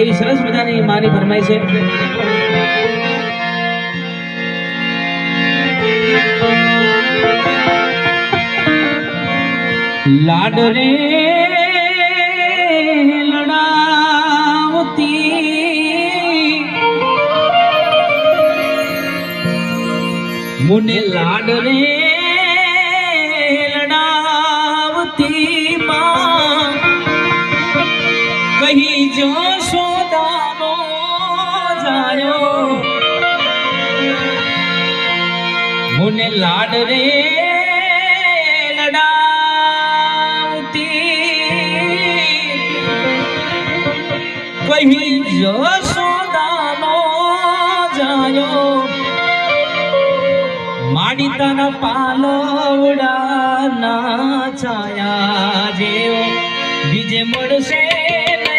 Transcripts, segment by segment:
એવી સરસ મજાની માની ફરમાઈ છે. લાડ રે લડાવતી મુને લાડ રે સોદાનો જાયો મુને લાડ રે લડાવતી કહી જો સોદાનો જાયો માડી તના પાલવડા ના છાયા જેવો બીજે મળશે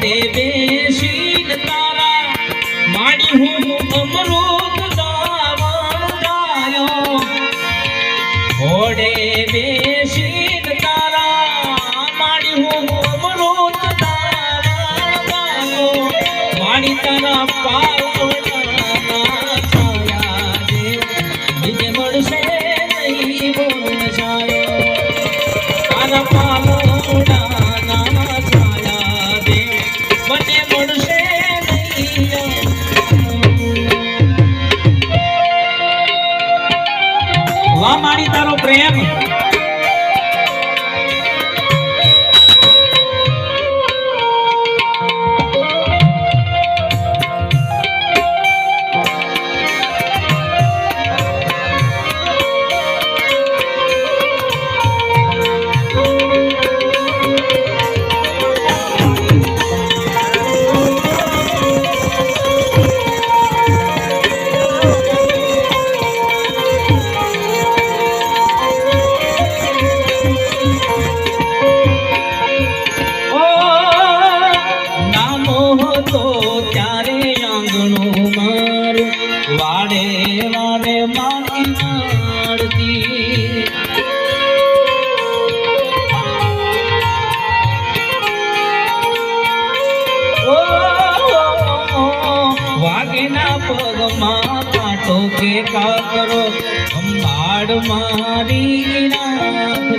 ઘોડે બેસીને તારા. માડી હું અમૃત દાવણ ગાયો. ઘોડે બેસીને તારા. માડી હું અમૃત દાવણ ગાયો. માડી તારા મારી તારો પ્રેમ. કાંટો કે કાકરો અંબાડ મારી રાખતી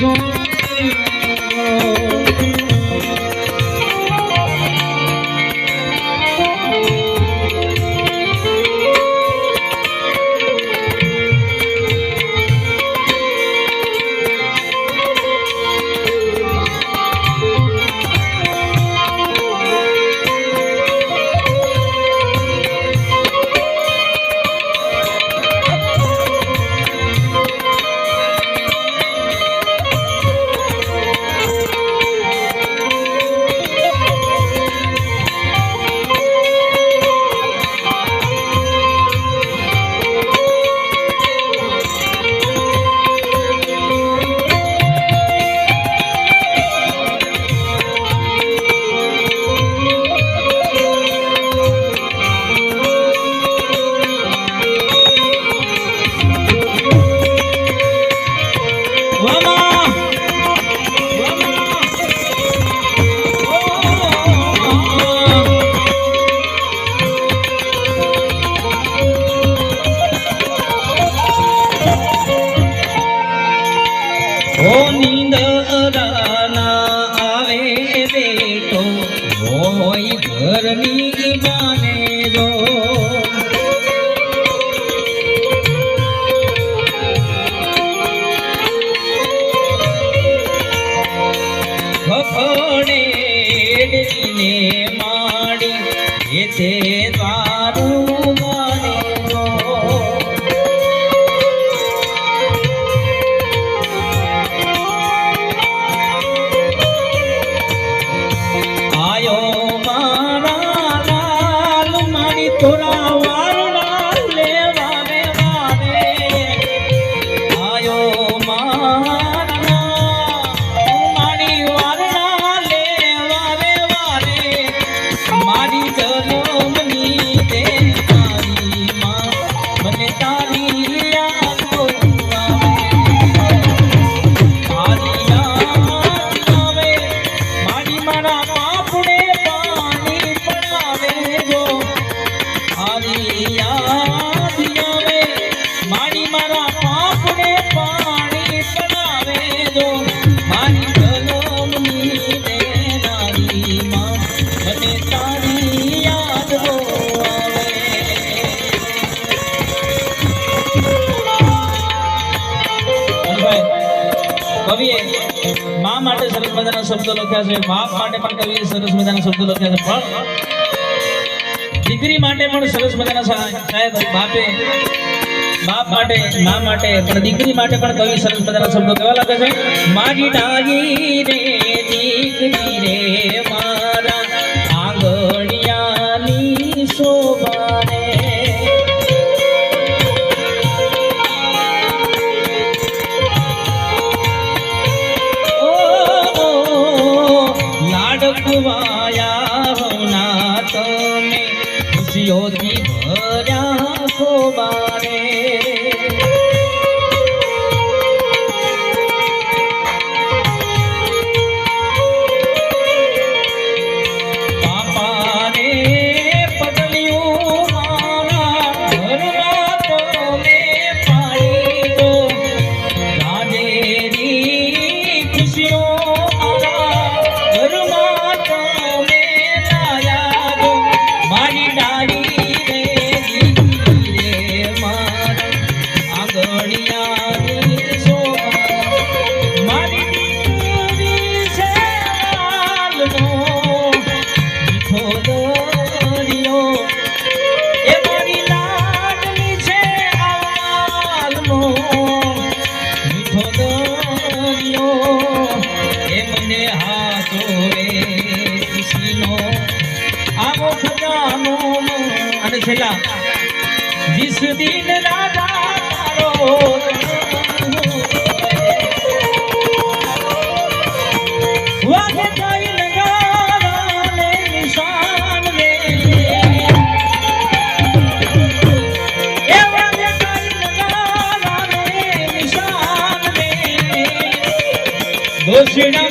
গো નીંદ અરાના આવે હોય ઘરની માને જો. ફફડે ને માડી એ દ્વારું મારી મજાના શબ્દો લખ્યા છે. બાપ માટે પણ કવિએ સરસ મજાના શબ્દો લખ્યા છે. પણ દીકરી માટે પણ સરસ મજાના સાહેબ, બાપે બાપ માટે, મા માટે, પણ દીકરી માટે પણ કવિ સરસ મજાના શબ્દો કેવા લાગે છે? મારી ડાગી રે દીકરી રે મારા આંગણિયાની લાડકવાયા હોના તમે. ખુશીઓથી ભર્યા ખોબારે ખુશીઓ जिस दिन राजा तारो वागे कोई नगारा ने निशान में ए वागे कोई नगारा ने निशान में दोषिणा